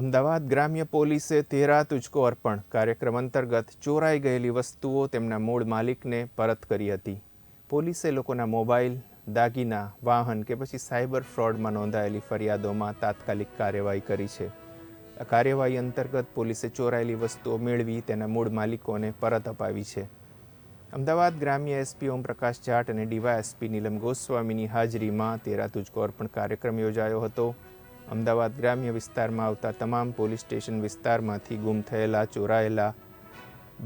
અમદાવાદ ગ્રામ્ય પોલીસે તેરા તુજકો અર્પણ. કાર્યક્રમ અંતર્ગત ચોરાઈ ગયેલી વસ્તુઓ તેમના મૂળ માલિકને પરત કરી હતી. પોલીસે લોકોના મોબાઈલ, દાગીના, વાહન કે પછી સાયબર ફ્રોડમાં નોંધાયેલી ફરિયાદોમાં તાત્કાલિક કાર્યવાહી કરી છે. આ કાર્યવાહી અંતર્ગત પોલીસે ચોરાયેલી વસ્તુઓ મેળવી તેના મૂળ માલિકોને પરત અપાવી છે. અમદાવાદ ગ્રામ્ય એસપી ઓમપ્રકાશ જાટ અને ડીવાયએસપી નીલમ ગોસ્વામીની હાજરીમાં તેરા તુજકો અર્પણ કાર્યક્રમ યોજાયો હતો. અમદાવાદ ગ્રામ્ય વિસ્તારમાં આવતા તમામ પોલીસ સ્ટેશન વિસ્તારમાંથી ગુમ થયેલા, ચોરાયેલા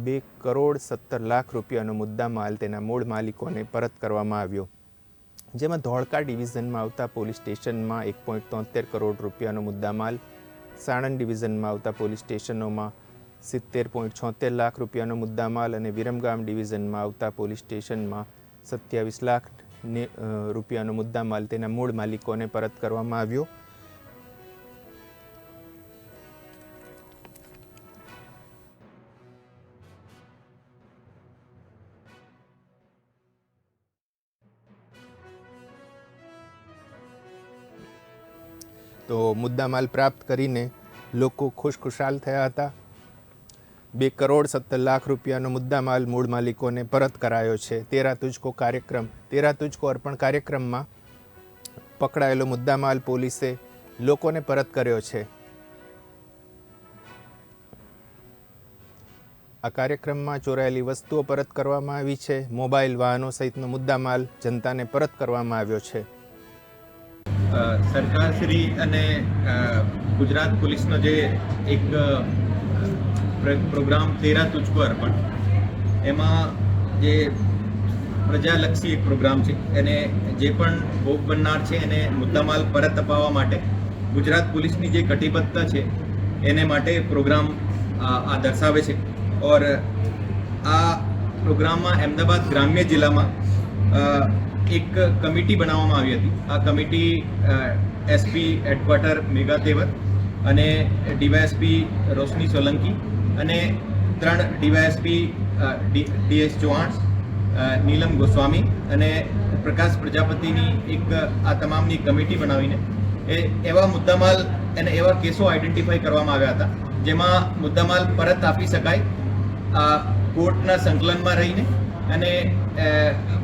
બે કરોડ સત્તર લાખ રૂપિયાનો મુદ્દામાલ તેના મૂળ માલિકોને પરત કરવામાં આવ્યો. જેમાં ધોળકા ડિવિઝનમાં આવતા પોલીસ સ્ટેશનમાં એક પોઈન્ટ તોતેર કરોડ રૂપિયાનો મુદ્દામાલ, સાણંદ ડિવિઝનમાં આવતા પોલીસ સ્ટેશનોમાં સિત્તેર પોઈન્ટ છોતેર લાખ રૂપિયાનો મુદ્દામાલ અને વિરમગામ ડિવિઝનમાં આવતા પોલીસ સ્ટેશનમાં સત્યાવીસ લાખ રૂપિયાનો મુદ્દા મુદ્દામાલ તેના મૂળ માલિકોને પરત કરવામાં આવ્યો. તો મુદ્દામાલ પ્રાપ્ત કરીને લોકો ખુશખુશાલ થયા હતા. બે કરોડ સત્તર લાખ રૂપિયાનો મુદ્દામાલ મૂળ માલિકોને પરત કરાયો છે. તેરા તુજકો કાર્યક્રમ, તેરા તુજકો અર્પણ કાર્યક્રમમાં પકડાયેલો મુદ્દામાલ પોલીસે લોકોને પરત કર્યો છે. આ કાર્યક્રમમાં ચોરાયેલી વસ્તુઓ પરત કરવામાં આવી છે. મોબાઈલ વાહનો સહિતનો મુદ્દામાલ જનતાને પરત કરવામાં આવ્યો છે. સરકારશ્રી અને ગુજરાત પોલીસનો જે એક પ્રોગ્રામ તેરા તુજકો અર્પણ એમાં જે પ્રજાલક્ષી એક પ્રોગ્રામ છે. એને જે પણ ભોગ બનનાર છે એને મુદ્દામાલ પરત અપાવવા માટે ગુજરાત પોલીસની જે કટિબદ્ધતા છે એને માટે પ્રોગ્રામ આ દર્શાવે છે. ઓર આ પ્રોગ્રામમાં અમદાવાદ ગ્રામ્ય જિલ્લામાં એક કમિટી બનાવવામાં આવી હતી. આ કમિટી એસપી હેડક્વાર્ટર મેગા તેવર અને ડીવાયએસપી રોશની સોલંકી અને ત્રણ ડીવાયએસપી ડીએસ ચૌહાણ નીલમ ગોસ્વામી અને પ્રકાશ પ્રજાપતિની એક, આ તમામની કમિટી બનાવીને એ, એવા મુદ્દામાલ અને એવા કેસો આઈડેન્ટિફાઈ કરવામાં આવ્યા હતા, જેમાં મુદ્દામાલ પરત આપી શકાય કોર્ટના સંકલનમાં રહીને અને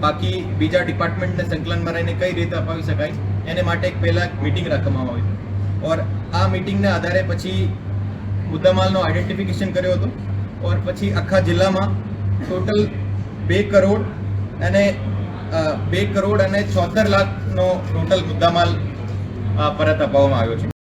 બાકી બીજા ડિપાર્ટમેન્ટને સંકલનમાં રહીને કઈ રીતે અપાવી શકાય, એને માટે એક પહેલાં મિટિંગ રાખવામાં આવી ઓર આ મિટિંગના આધારે પછી મુદ્દામાલનો આઈડેન્ટિફિકેશન કર્યો હતો. ઓર પછી આખા જિલ્લામાં ટોટલ બે કરોડ અને બે કરોડ અને છોતેર લાખનો ટોટલ મુદ્દામાલ પરત અપાવવામાં આવ્યો છે.